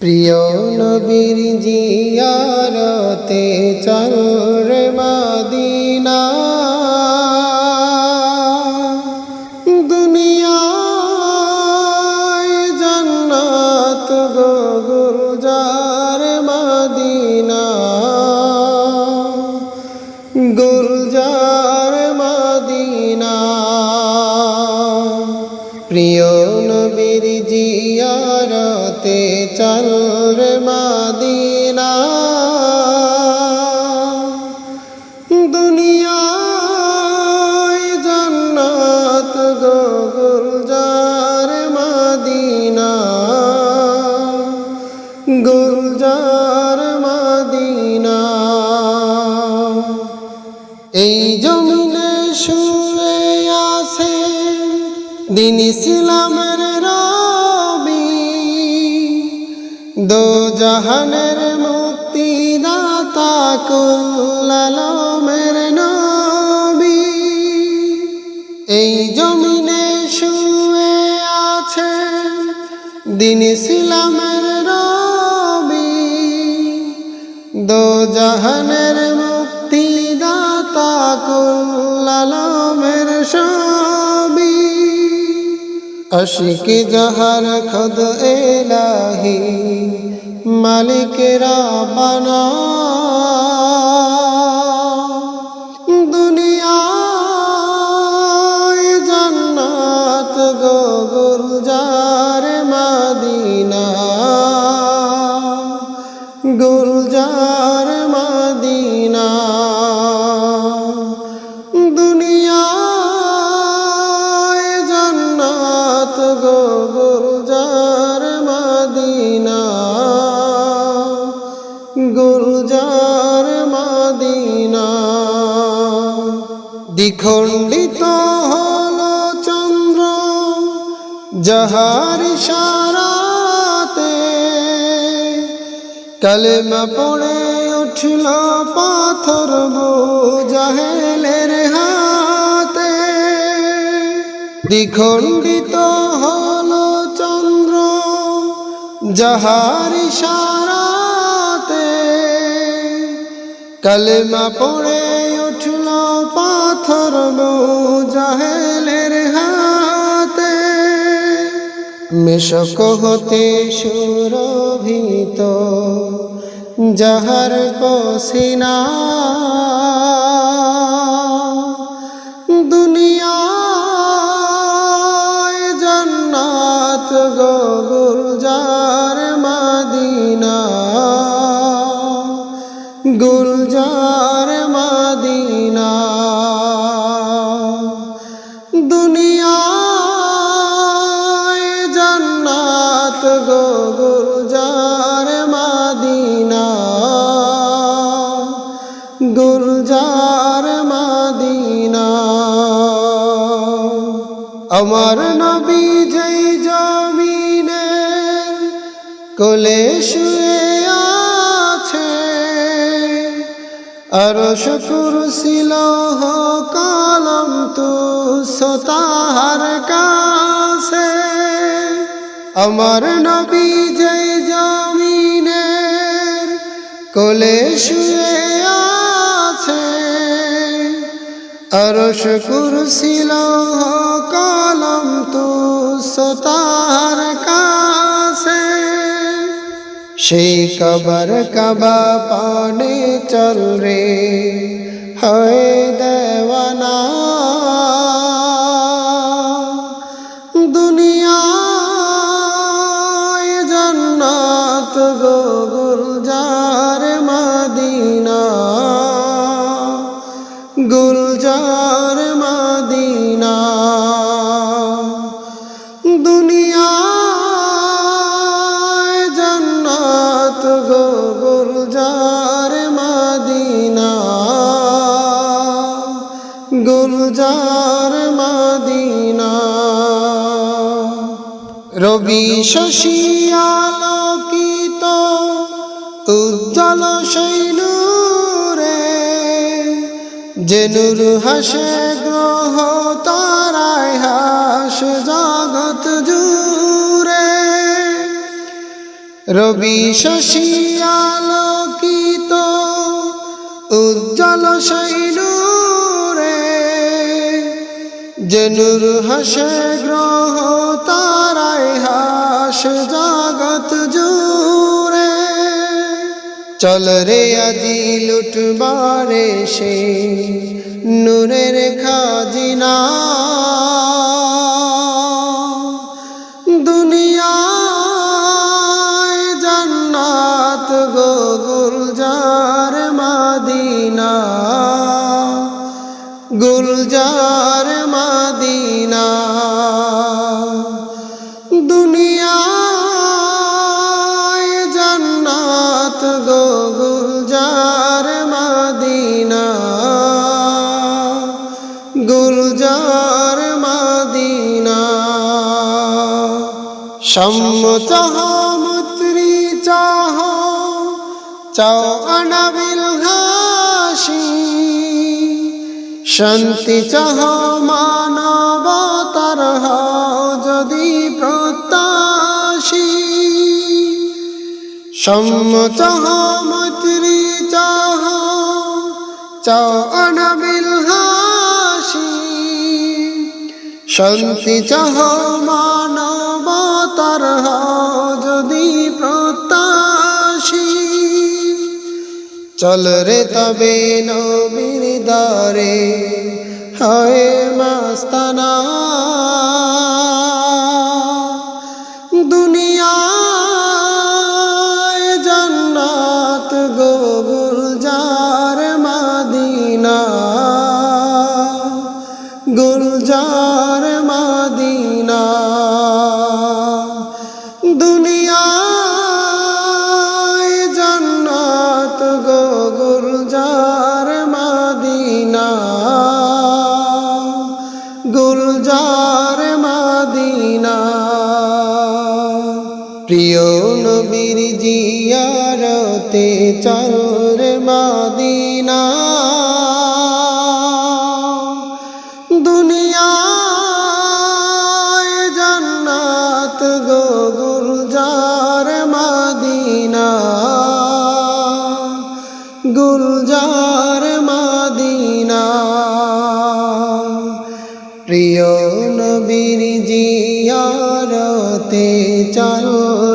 প্রিয় নবীর জিয়ারতে চল রে মাদিনা। দুনিয়ায় জান্নাত গো গুলজার দিন ইসলামের রবি, দো জাহানের মুক্তিদাতা কুল্লালমের নবী। এই জমিনে শুয়ে আছে দিন ইসলামের রবি, দো জাহানের মুক্তিদাতা কুল্লালমের সবি আশিক জাহার খদ এলাহি মালিক রাবানা দ্বিখণ্ডিত হলো চন্দ্র, যাহার সারাতে কালেমা পড়ে উঠল পাথর জাহেলের হাতে। দ্বিখণ্ডিত হল চন্দ্র, যাহার সারাতে কালেমা পড়ে পাথর জাহেলের হাতে। মেশক হতে সুরভিত যাহার পসিনা। দুনিয়ায় কোলে শুয়ে আছে। আর শুকুর ছিল কলম তু সোতাহার কাছে। আমার নবী যেই জমিনের কোলে শুয়ে আছে। আর শুকুর ছিল সেই কবর কবা পানে চল রে। হয় দেওয়ানা শশী আলোকিত, উজ্জ্বল শৈলুরে জেনুর হাসে গ্রহ তারায় হাস জগৎ জুড়ে। রবি শশী আলোকিত, উজ্জ্বল শৈলুরে জনুর হাসে গ্রহ তারায় হাস জগত জুড়ে চল রে আজি লুটবারে সে নূরের খাজিনা। দুনিয়ায় গুলজার সম্ম চাহ মুত্রি চাহ চাও অনবিল ঘাসি শান্তি চাহ মানবতার যদি প্রত্যাশী। সম্ম চাহ মৈত্রী চাহ চাও অনবিল হাসি। শান্তি চাহ হও যদি প্রত্যাশী। চল রে তবে নবীর দারে হয় মাস্তানা। দুনিয়ায় জান্নাত গো গুলজার মাদিনা। গুলজার মাদিনা। গুলজার মাদিনা। প্রিয় নবীর জিয়ারতে চল রে মাদিনা। জিয়ারতে চল